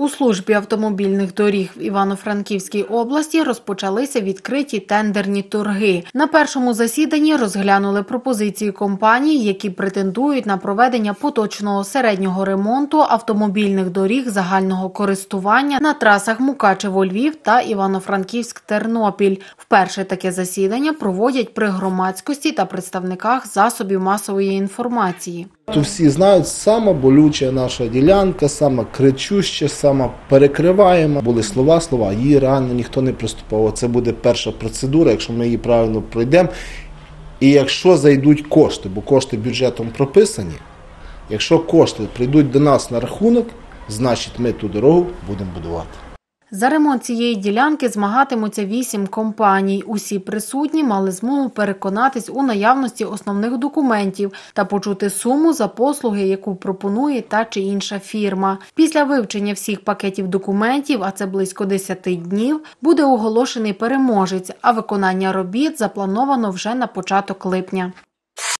У службі автомобільних доріг в Івано-Франківській області розпочалися відкриті тендерні торги. На першому засіданні розглянули пропозиції компаній, які претендують на проведення поточного середнього ремонту автомобільних доріг загального користування на трасах Мукачево-Львів та Івано-Франківськ-Тернопіль. Вперше таке засідання проводять при громадськості та представниках засобів масової інформації. То всі знають, сама болюча наша ділянка, сама кричуща, сама перекриваєма. Були слова, слова, її реально ніхто не приступав. Це буде перша процедура, якщо ми її правильно пройдемо. І якщо зайдуть кошти, бо кошти бюджетом прописані, якщо кошти прийдуть до нас на рахунок, значить ми ту дорогу будемо будувати. За ремонт цієї ділянки змагатимуться вісім компаній. Усі присутні мали змогу переконатись у наявності основних документів та почути суму за послуги, яку пропонує та чи інша фірма. Після вивчення всіх пакетів документів, а це близько 10 днів, буде оголошений переможець, а виконання робіт заплановано вже на початок липня.